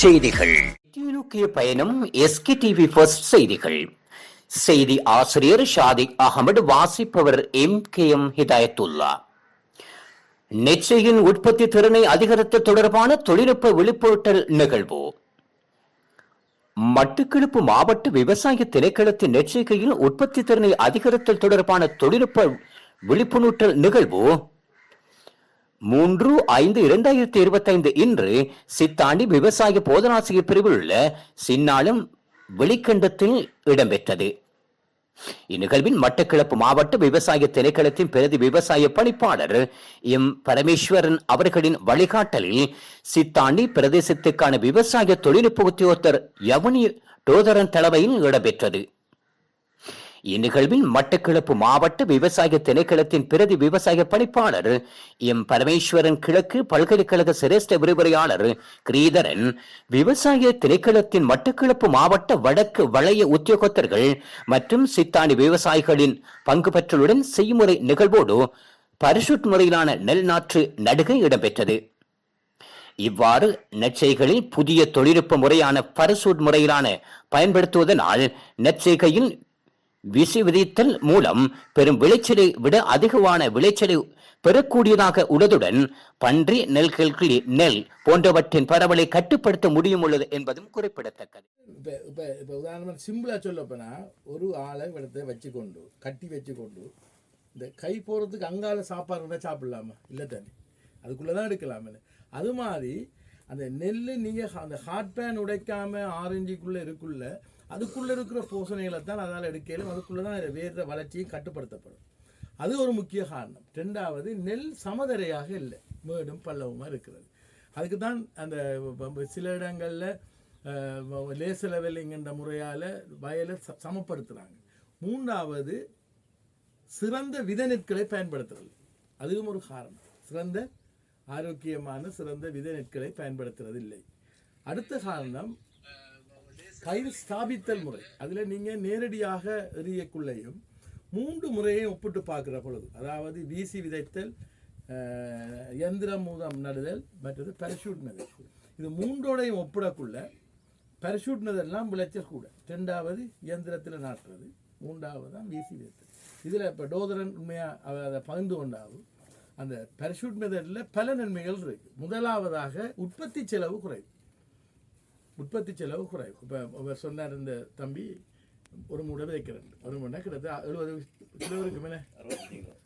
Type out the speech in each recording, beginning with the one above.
செய்திகள். பயணம் SK TV first செய்திகள். செய்தி ஆசிரியர் ஷாதிக் அகமது வாசிப்பவர் எம் கே எம் ஹிதாயத்துல்லா. நெச்சையின் உற்பத்தி திறனை அதிகரித்த தொடர்பான தொழில்நுட்ப விழிப்புணர்த்தல் நிகழ்வு. மட்டுக்கிழப்பு மாவட்ட விவசாய திணைக்களத்தின் நெச்சிக்கையில் உற்பத்தி திறனை அதிகரித்தல் தொடர்பான தொழில்நுட்ப விழிப்புணர்த்தல் நிகழ்வு. மூன்று ஐந்து இரண்டாயிரத்தி இருபத்தி ஐந்து இன்று சித்தாண்டி விவசாய போதனாசிரியர் பிரிவில் உள்ள சின்னாளம் வெளிக்கண்டத்தில் இடம்பெற்றது. இந்நிகழ்வின் மட்டக்கிழப்பு மாவட்ட விவசாய திணைக்களத்தின் பிரதி விவசாய பணிப்பாளர் எம் பரமேஸ்வரன் அவர்களின் வழிகாட்டலில் சித்தாண்டி பிரதேசத்துக்கான விவசாய தொழில்நுட்ப உத்தியோகத்தர் யவனி டோதரன் தலைமையில் இடம்பெற்றது. இந்நிகழ்வில் மட்டக்கிழப்பு மாவட்ட விவசாய திணைக்களத்தின் பிரதி விவசாய பணிப்பாளர் எம் பரமேஸ்வரன் கிழக்கு பல்கலைக்கழக சிரேஷ்ட விரிவுரையாளர் கிரீதரன் விவசாய திணைக்களத்தின் மட்டக்கிழப்பு மாவட்ட வடக்கு வளைய உத்தியோகத்தர்கள் மற்றும் சித்தாணி விவசாயிகளின் பங்கு பெற்றலுடன் செய்முறை நிகழ்வோடு பரிசுட் முறையிலான நெல் நாற்று நடுகை இடம்பெற்றது. இவ்வாறு நெற்செய்களில் புதிய தொழில்நுட்ப முறையான பரிசூட் முறையிலான பயன்படுத்துவதனால் நெற்செய்கையில் விசி விதித்தல் மூலம் பெரும் விளைச்சலை விட அதிகமான விளைச்சலை பெறக்கூடியதாக உள்ளதுடன் பன்றி நெல்கள் நெல் போன்றவற்றின் பரவலை கட்டுப்படுத்த முடியும் உள்ளது என்பதும் குறிப்பிடத்தக்கது. இப்போ இப்போ இப்போ உதாரணமாக சிம்பிளாக சொல்லப்போனால் ஒரு ஆளை இடத்த வச்சுக்கொண்டு கட்டி வச்சுக்கொண்டு இந்த கை போகிறதுக்கு அங்கால சாப்பாடு இருந்தால் சாப்பிடலாமா? இல்லை தானே. அதுக்குள்ளே தான் எடுக்கலாமே. அது மாதிரி அந்த நெல் நீங்கள் அந்த ஹாட் பேன் உடைக்காமல் ஆரஞ்சுக்குள்ளே இருக்குள்ள அதுக்குள்ளே இருக்கிற போசணைகளை தான் அதனால் எடுக்கலும் அதுக்குள்ளே தான் வேறு வளர்ச்சியும் கட்டுப்படுத்தப்படும். அது ஒரு முக்கிய காரணம். ரெண்டாவது நெல் சமதரையாக இல்லை. மேடும் பள்ளவுமாக இருக்கிறது. அதுக்கு தான் அந்த சில இடங்களில் லேச லெவலிங்கிற முறையால் வயலை ச- சமப்படுத்துகிறாங்க மூன்றாவது சிறந்த வித நெற்களை பயன்படுத்துறது. அதுவும் ஒரு காரணம். சிறந்த ஆரோக்கியமான சிறந்த வித நெற்களை பயன்படுத்துறது இல்லை அடுத்த காரணம் பயிர் ஸ்தாபித்தல் முறை. அதில் நீங்கள் நேரடியாக எறியக்குள்ளேயும் மூன்று முறையும் ஒப்பிட்டு பார்க்குற பொழுது அதாவது வீசி விதைத்தல் எந்திரம் இயந்திரம் மூலம் நடுதல் மற்றது பேரஷூட் நடுதல். இது மூன்றோடையும் ஒப்பிடக்குள்ள பேரஷூட் நதெல்லாம் விளைச்சல் கூட ரெண்டாவது இயந்திரத்தில் நாட்டுறது மூன்றாவது தான் வீசி விதைத்தல். இதில் இப்போ டோதரன் உண்மையாக அதை பகிர்ந்து கொண்டாவும் அந்த பேரஷூட் மெதடில் பல நன்மைகள் இருக்குது முதலாவதாக உற்பத்தி செலவு குறைவு. உற்பத்தி செலவு குறைவு இப்போ அவர் சொன்னார் இந்த தம்பி ஒரு மூடை விதைக்கிறேன் ஒரு மூடை கிட்டத்தட்ட எழுபது கிலோ இருக்கு மேலே?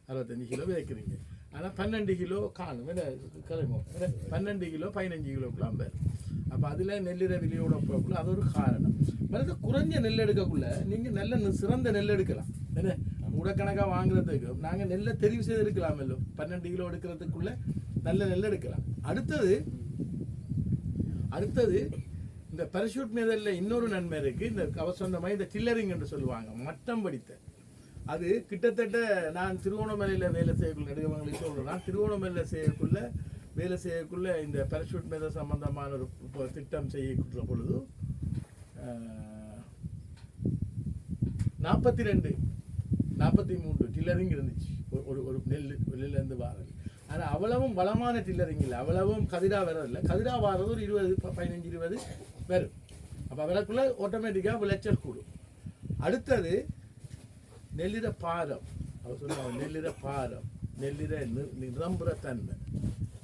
அறுபத்தஞ்சு கிலோ விதைக்கிறீங்க. ஆனால் பன்னெண்டு கிலோ காணும். என்ன கிளம்பும். பன்னெண்டு கிலோ பதினஞ்சு கிலோக்குலாம் வரும். அப்போ அதில் நெல்லிற விலையோட அது ஒரு காரணம். மறுத்து குறைஞ்ச நெல் எடுக்கக்குள்ள நீங்கள் நல்ல சிறந்த நெல் எடுக்கலாம். என்ன? உடக்கணக்காக வாங்குறதுக்கு நாங்கள் நெல்லை தெரிவு செய்து எடுக்கலாம் பன்னெண்டு கிலோ எடுக்கிறதுக்குள்ள நல்ல நெல் எடுக்கலாம். அடுத்தது அடுத்தது இந்த பரஷூட் மேதல்ல இன்னொரு நன்மை இருக்கு. இந்த அவர் சொன்ன மாதிரி இந்த டில்லரிங் என்று சொல்லுவாங்க. மட்டம் படித்த அது கிட்டத்தட்ட நான் திருவோணமலையில் வேலை செய்யக்குள்ள நெடுகவங்களுக்கு சொல்கிறேன் திருவோணமலையில் செய்யக்குள்ள வேலை செய்யக்குள்ள இந்த பரஷூட் மேத சம்பந்தமான ஒரு திட்டம் செய்யக்குள்ள பொழுது நாற்பத்தி ரெண்டு நாற்பத்தி மூன்று டில்லரிங் இருந்துச்சு. ஒரு- ஒரு ஒரு நெல் நெல்லேருந்து வாரது ஆனால் அவ்வளவும் வளமான டில்லரிங் இல்லை அவ்வளவும் கதிரா வரதில்லை கதிரா வாரது ஒரு இருபது பதினஞ்சு இருபது வரும். அப்போ விளக்குள்ள ஆட்டோமேட்டிக்காக விளைச்சல் கூடும். அடுத்தது நெல்லிட பாரம். அவர் சொல்லுவாங்க நெல்லிட பாரம் நெல்லிட நி- நிரம்புற தன்மை.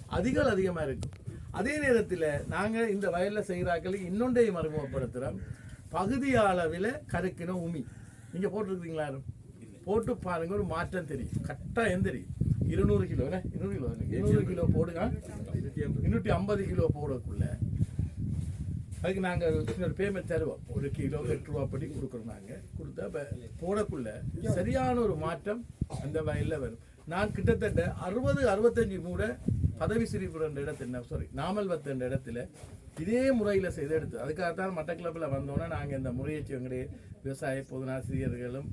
அதிகம் அதிகமாக இருக்கும். அதே நேரத்தில் நாங்கள் இந்த வயலில் செய்கிறாக்களுக்கு இன்னொன்றையும் அறிமுகப்படுத்துகிறோம் பகுதி அளவில் கருக்கின உமி. நீங்கள் போட்டிருக்கீங்களா யாரும்? போட்டு பாருங்க ஒரு மாற்றம் தெரியும். கட்டாயம் தெரியும். இருநூறு கிலோ இருநூறு கிலோ தானே? இருநூறு கிலோ போடுங்க. இருநூற்றி ஐம்பது கிலோ போடக்குள்ள அதுக்கு நாங்கள் சின்ன பேமெண்ட் தருவோம். ஒரு கிலோ எட்டு ரூபா படி கொடுக்குறோம் நாங்கள் கொடுத்தா இப்போ போடக்குள்ள சரியான ஒரு மாற்றம் அந்த வயலில் வரும். நான் கிட்டத்தட்ட அறுபது அறுபத்தஞ்சு மூட பதவி சிரிப்புற இடத்துல சாரி நாமல் வத்த இடத்துல இதே முறையில் செய்து எடுத்து அதுக்காகத்தான் மட்டக்கிளப்பில் வந்தோன்னே நாங்கள் இந்த முறையை எங்களுடைய விவசாய பொதுநாசிரியர்களும்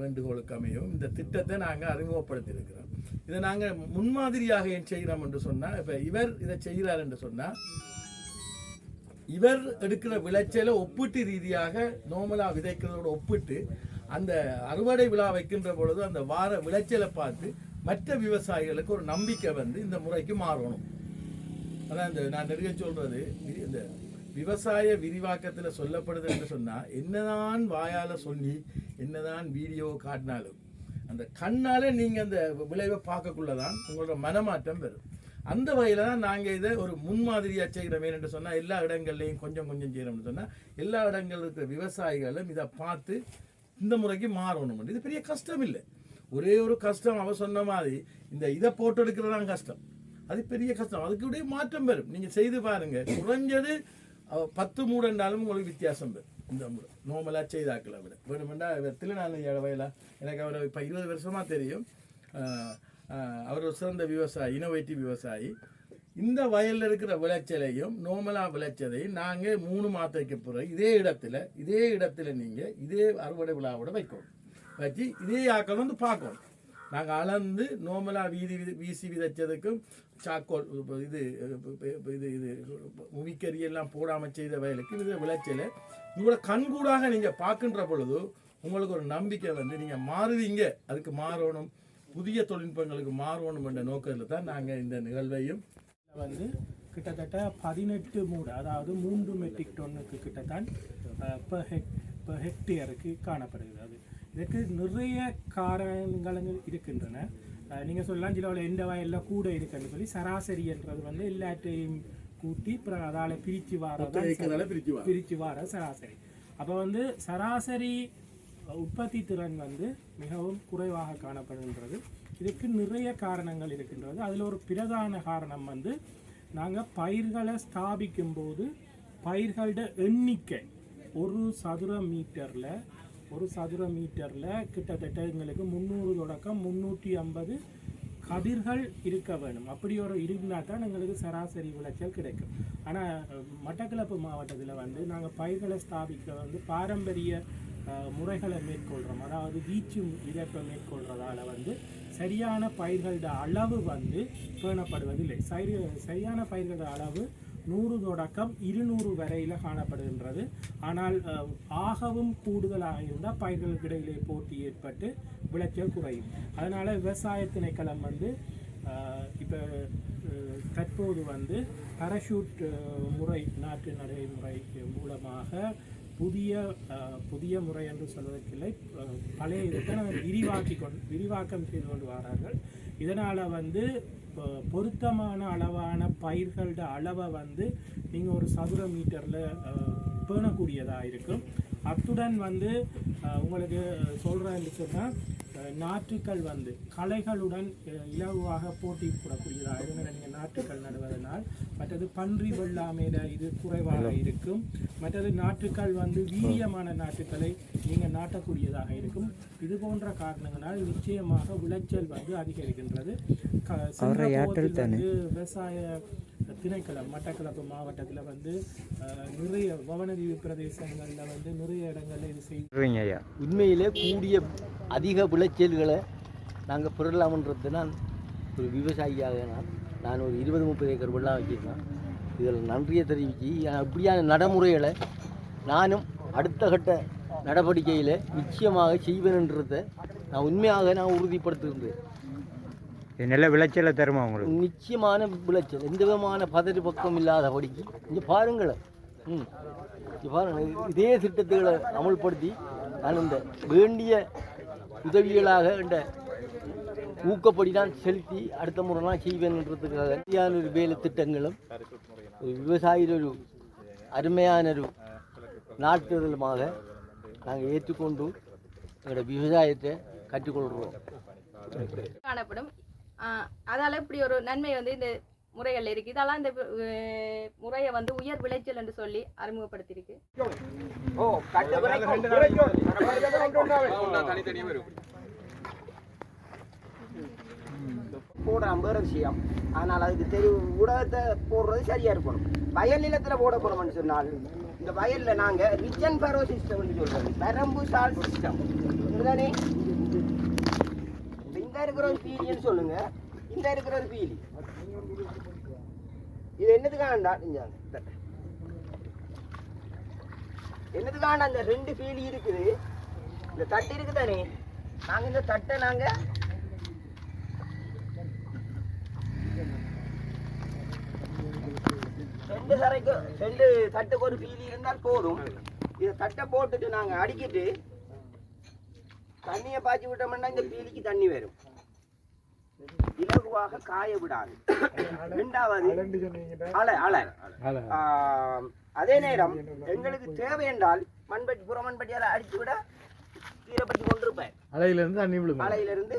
வேண்டுகோளுக்கு அமையும். இந்த திட்டத்தை நாங்கள் அறிமுகப்படுத்தியிருக்கிறோம். இதை நாங்கள் முன்மாதிரியாக ஏன் செய்கிறோம் என்று சொன்னால் இப்போ இவர் இதை செய்கிறார் என்று சொன்னால் இவர் எடுக்கிற விளைச்சலை ஒப்பீட்டு ரீதியாக நோமலா விதைக்கிறதோட ஒப்பிட்டு அந்த அறுவடை விழா வைக்கின்ற பொழுது அந்த வார விளைச்சலை பார்த்து மற்ற விவசாயிகளுக்கு ஒரு நம்பிக்கை வந்து இந்த முறைக்கு மாறணும். அதான் இந்த நான் நிறைய சொல்றது இந்த விவசாய விரிவாக்கத்தில் சொல்லப்படுது என்று சொன்னால் என்னதான் வாயால் சொல்லி என்னதான் வீடியோ காட்டினாலும் அந்த கண்ணால் நீங்கள் அந்த விளைவை பார்க்கக்குள்ளதான் உங்களோட மனமாற்றம் வரும். அந்த வகையில் தான் நாங்கள் இதை ஒரு முன்மாதிரியாக செய்கிறோமே என்று சொன்னால் எல்லா இடங்கள்லையும் கொஞ்சம் கொஞ்சம் செய்கிறோம்னு சொன்னால் எல்லா இடங்களில் இருக்கிற விவசாயிகளும் இதை பார்த்து இந்த முறைக்கு மாறணும் இது பெரிய கஷ்டம் இல்லை. ஒரே ஒரு கஷ்டம் அவ சொன்ன மாதிரி இந்த இதை போட்டு எடுக்கிறதான் கஷ்டம். அது பெரிய கஷ்டம். அதுக்கு உடைய மாற்றம் வரும். நீங்கள் செய்து பாருங்கள் குறைஞ்சது பத்து பத்து மூடண்டாலும் உங்களுக்கு வித்தியாசம் இந்த முறை நோமலா செய்தாக்களை விட. வேணுமெண்டா இவர் திருநாள் வயலா எனக்கு அவரை இப்போ இருபது வருஷமாக தெரியும். அவர் ஒரு சிறந்த விவசாயி இனோவேட்டிவ் விவசாயி. இந்த வயலில் இருக்கிற விளைச்சலையும் நோமலா விளைச்சதையும் நாங்கள் மூணு மாத்திரைக்கு போகிறோம் இதே இடத்துல இதே இடத்துல நீங்கள் இதே அறுவடை விழாவோட வைக்கணும். வச்சு இதே ஆக்கள் வந்து பார்க்கணும். நாங்கள் அளந்து நோமலாக வீதி வீசி விதைச்சதுக்கும் சாக்கோல் இது இது இது முவிக்கறி எல்லாம் போடாமல் செய்த வயலுக்கு இது விளைச்சலை. உங்களோட கண்கூடாக நீங்கள் பார்க்கின்ற பொழுது உங்களுக்கு ஒரு நம்பிக்கை வந்து நீங்கள் மாறுவீங்க. அதுக்கு மாறணும். புதிய தொழில்நுட்பங்களுக்கு மாறணும் என்ற நோக்கத்தில் தான் நாங்கள் இந்த நிகழ்வையும் வந்து கிட்டத்தட்ட பதினெட்டு மூடு அதாவது மூன்று மெட்ரிக் டொன்னுக்கு கிட்டத்தான் பெர் ஹெக் பெர் ஹெக்டேருக்கு காணப்படுகிறது. இதுக்கு நிறைய காரணங்கள் இருக்கின்றன. அஹ், நீங்க சொல்லலாம் சில எந்த வயலில் கூட இருக்குன்னு சொல்லி சராசரி என்றது வந்து எல்லாத்தையும் கூட்டி அப்புறம் அதால பிரித்து வாரதான் ஏக்கரால பிரிச்சு வா பிரித்து வார சராசரி. அப்போ வந்து சராசரி உற்பத்தி திறன் வந்து மிகவும் குறைவாக காணப்படுகின்றது. இதுக்கு நிறைய காரணங்கள் இருக்கின்றது. அதில் ஒரு பிரதான காரணம் வந்து நாங்கள் பயிர்களை ஸ்தாபிக்கும் போது பயிர்களோட எண்ணிக்கை ஒரு சதுர மீட்டரில் ஒரு சதுர மீட்டரில் கிட்டத்தட்ட எங்களுக்கு முந்நூறு தொடக்கம் முந்நூற்றி ஐம்பது கதிர்கள் இருக்க வேணும் அப்படி ஒரு இருந்தால் தான் எங்களுக்கு சராசரி விளைச்சல் கிடைக்கும். ஆனால் மட்டக்களப்பு மாவட்டத்தில் வந்து நாங்கள் பயிர்களை ஸ்தாபிக்க வந்து பாரம்பரிய முறைகளை மேற்கொள்கிறோம் அதாவது வீச்சு இழப்பை மேற்கொள்கிறதால வந்து சரியான பயிர்களோட அளவு வந்து பேணப்படுவதில்லை. சரி சரியான பயிர்களோட அளவு நூறு தொடக்கம் இருநூறு வரையில் காணப்படுகின்றது. ஆனால் ஆகவும் கூடுதலாக இருந்தால் பயிர்களுக்கு இடையிலே போட்டி ஏற்பட்டு விளைச்சல் குறையும். அதனால் விவசாய திணைக்களம் வந்து இப்போ தற்போது வந்து பரஷூட் முறை நாட்டு நடைமுறை மூலமாக புதிய புதிய முறை என்று சொல்வதற்கில்லை பழைய இதுக்கு விரிவாக்கி கொண்டு விரிவாக்கம் செய்து கொண்டு வரார்கள். இதனால் வந்து பொருத்தமான அளவான பயிர்களோட அளவை வந்து நீங்கள் ஒரு சதுர மீட்டரில் பேணக்கூடியதாக இருக்கும். அத்துடன் வந்து அஹ், உங்களுக்கு சொல்கிறேன்னு சொன்னால் நாற்றுக்கள் வந்து களைகளுடன் இலகுவாக போட்டி போடக்கூடியதாக நீங்கள் நாற்றுக்கள் நடுவதனால் மற்றது பன்றி வெள்ளாமையில இது குறைவாக இருக்கும். மற்றது நாற்றுக்கள் வந்து வீரியமான நாற்றுக்களை நீங்கள் நாட்டக்கூடியதாக இருக்கும். இது போன்ற காரணங்களால் நிச்சயமாக விளைச்சல் வந்து அதிகரிக்கின்றது. விவசாய திணைக்களம் மட்டக்களப்பு மாவட்டத்தில் வந்து நிறைய பவனதீவு பிரதேசங்களில் வந்து நிறைய இடங்கள்ல இது செய்து சொல்றீங்க ஐயா. உண்மையிலே கூடிய அதிக விளைச்சல்களை நாங்கள் பெறலாம்ன்றது நான் ஒரு விவசாயியாக நான் நான் ஒரு இருபது முப்பது ஏக்கர் வெள்ளம் வச்சுருக்கேன். இதில் நன்றியை தெரிவித்து அப்படியான நடைமுறைகளை நானும் அடுத்த கட்ட நடவடிக்கையில் நிச்சயமாக செய்வேன்ன்றதை நான் உண்மையாக நான் உறுதிப்படுத்துகின்றேன். இது நல்ல விளைச்சலை தருமா உங்களுக்கு? நிச்சயமான விளைச்சல். எந்த விதமான பதறி பக்கம் இல்லாதபடிக்கு இங்கே பாருங்களேன் ம். இங்கே பாருங்கள் இதே திட்டத்துகளை அமல்படுத்தி நான் இந்த வேண்டிய உதவிகளாக இந்த ஊக்கப்படி தான் செலுத்தி அடுத்த முறைலாம் செய்வேன்ன்றதுக்காக சரியான ஒரு வேலை திட்டங்களும் ஒரு விவசாயிகள் ஒரு அருமையான ஒரு நாட்டுதலுமாக நாங்கள் ஏற்றுக்கொண்டு எங்களோட விவசாயத்தை கற்றுக்கொள்கிறோம். காணப்படும். அதால இப்படி ஒரு நன்மை வந்து இந்த முறைகள் இருக்கு. இதெல்லாம் இந்த முறையை வந்து உயர் விளைச்சல் என்று சொல்லி அறிமுகப்படுத்தியிருக்கு. போடுறான் வேற விஷயம். ஆனால் அதுக்கு தெரு ஊடகத்தை போடுறது சரியா இருக்கணும். வயல் நிலத்துல போட போறோம்னு சொன்னால் இந்த வயல்ல நாங்க ரிச் அண்ட் பரோ சிஸ்டம் சொல்றோம் பெரம்பு சால் சிஸ்டம். இதுதானே இருக்கிற ஒரு பீலின்னு சொல்லுங்க. இந்த இருக்கிற ஒரு பீலி. இது என்னதுக்காண்டா நீங்க என்னதுக்காண்டா அந்த ரெண்டு பீலி இருக்குது? இந்த தட்டு இருக்கு தானே நாங்க இந்த தட்டை நாங்க ரெண்டு சரைக்கும் ரெண்டு தட்டுக்கு ஒரு பீலி இருந்தால் போதும். இதை தட்டை போட்டுட்டு நாங்க அடிக்கிட்டு தண்ணியை பாய்ச்சி விட்டோம்னா இந்த பீலிக்கு தண்ணி வரும். இலகுவாக காய விடாது ரெண்டாவது அலை அலை. அதே நேரம் எங்களுக்கு தேவை என்றால் மண்பட்டி புற மண்பட்டியால அடிச்சு விட ஈரப்பட்டி கொண்டிருப்பேன் அலையிலேருந்து தண்ணி விழுங்க அலையிலிருந்து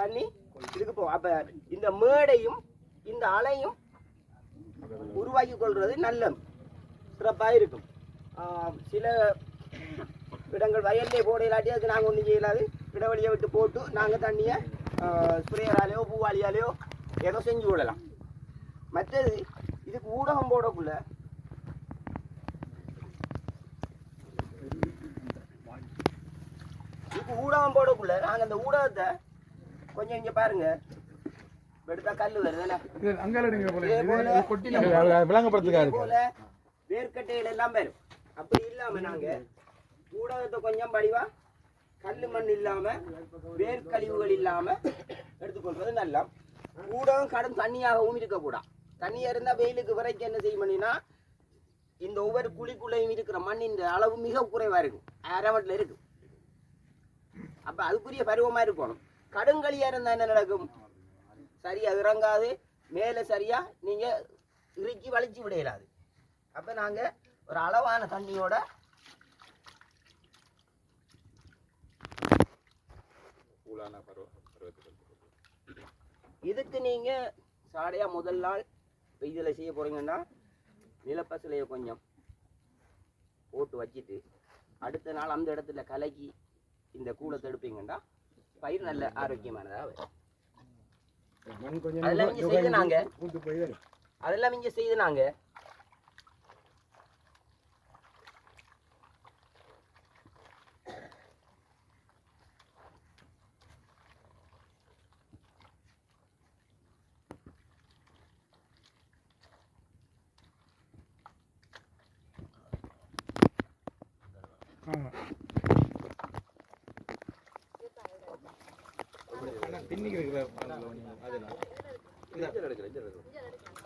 தண்ணி இதுக்கு போகும் அப்ப இந்த மேடையும் இந்த அலையும் உருவாக்கி கொள்றது நல்லது. சிறப்பாக இருக்கும். சில இடங்கள் வயல்லே போட இல்லாட்டி அதுக்கு நாங்கள் ஒன்றும் செய்யலாது. இடவெளியை விட்டு போட்டு நாங்கள் தண்ணியை ஸ்ப்ரேயராலேயோ பூவாளியாலேயோ ஏதோ செஞ்சு விடலாம். மற்றது இதுக்கு ஊடகம் போடக்குள்ள இதுக்கு ஊடகம் போடக்குள்ள நாங்கள் அந்த ஊடகத்தை கொஞ்சம் இங்கே பாருங்க. எடுத்தா கல் வருது என்ன? இதே போல விளங்கப்படுத்துக்காரு இதே போல வேர்க்கட்டைகள் எல்லாம் வரும். அப்படி இல்லாம நாங்க ஊடகத்தை கொஞ்சம் படிவா கல் மண் இல்லாம வேர்க்கழிவுகள் இல்லாம எடுத்துக்கொள்வது நல்லா ஊடகம் கடும் தண்ணியாகவும் இருக்கக்கூடாது தண்ணியா இருந்தா வெயிலுக்கு வரைக்கும் என்ன செய்ய இந்த ஒவ்வொரு குழிக்குள்ளையும் இருக்கிற மண்ணின் அளவு மிக குறைவா இருக்கும். அரவட்டில் இருக்கும். அப்ப அதுக்குரிய பருவமா இருக்கணும். கடுங்களியா இருந்தா என்ன நடக்கும்? சரியா இறங்காது. மேலே சரியா நீங்க இறுக்கி வலிச்சு விடையிடாது அப்ப நாங்க ஒரு அளவான தண்ணியோட இதுக்கு நீங்க சாடையா முதல் நாள் இதுல செய்ய போறீங்கன்னா நிலப்பசலையை கொஞ்சம் போட்டு வச்சுட்டு அடுத்த நாள் அந்த இடத்துல கலக்கி இந்த கூடத்தை எடுப்பீங்கன்னா பயிர் நல்ல ஆரோக்கியமானதா வரும். அதெல்லாம் இங்க செய்து நாங்க அதெல்லாம் இங்க செய்து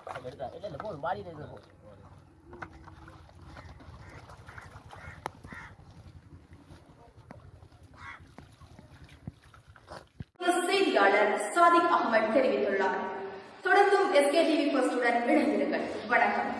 நாங்க இல்ல இல்ல போதும் இருக்கிற போதும் செய்தியாளர் சாதிக் அகமது தெரிவித்துள்ளார். தொடர்ந்தும் எஸ்கே டிவி போஸ்டுடன் இணைந்திருங்கள். வணக்கம்.